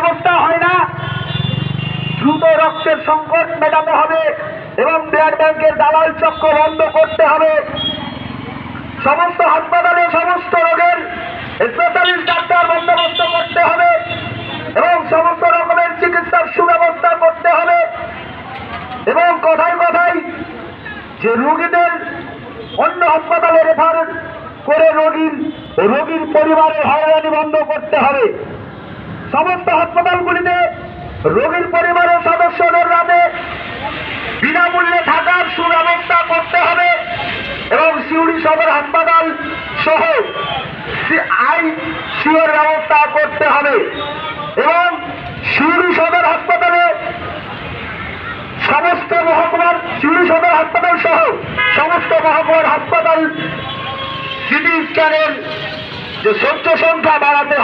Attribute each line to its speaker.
Speaker 1: ব্যবস্থা হয় না। দ্রুত রক্তের সংকট মেটাতে হবে এবং ব্লাড ব্যাংকের দালাল চক্র বন্ধ করতে হবে। সমস্ত হাসপাতালে সমস্ত রোগের স্পেশালিস্ট ডাক্তার বন্দোবস্ত করতে হবে এবং সমস্ত রকমের চিকিৎসার সুব্যবস্থা করতে হবে। এবং কথায় কথায় যে রোগীদের অন্য হাসপাতালে রেফার করে রোগীর রোগীর পরিবারের হয়রানি বন্ধ করতে হবে। সমস্ত হাসপাতালগুলিতে রোগীর পরিবারের সদস্যদের রাতে বিনামূল্যে থাকার সুব্যবস্থা করতে হবে এবং সিউড়ি সদর হাসপাতাল সহ আই সিওর ব্যবস্থা করতে হবে। এবং সিউড়ি সদর হাসপাতালে সমস্ত মহকুমার সিউড়ি সদর হাসপাতাল সহ সমস্ত মহকুমার হাসপাতাল, সিটি স্ক্যানের যে সহ্য সংখ্যা বাড়াতে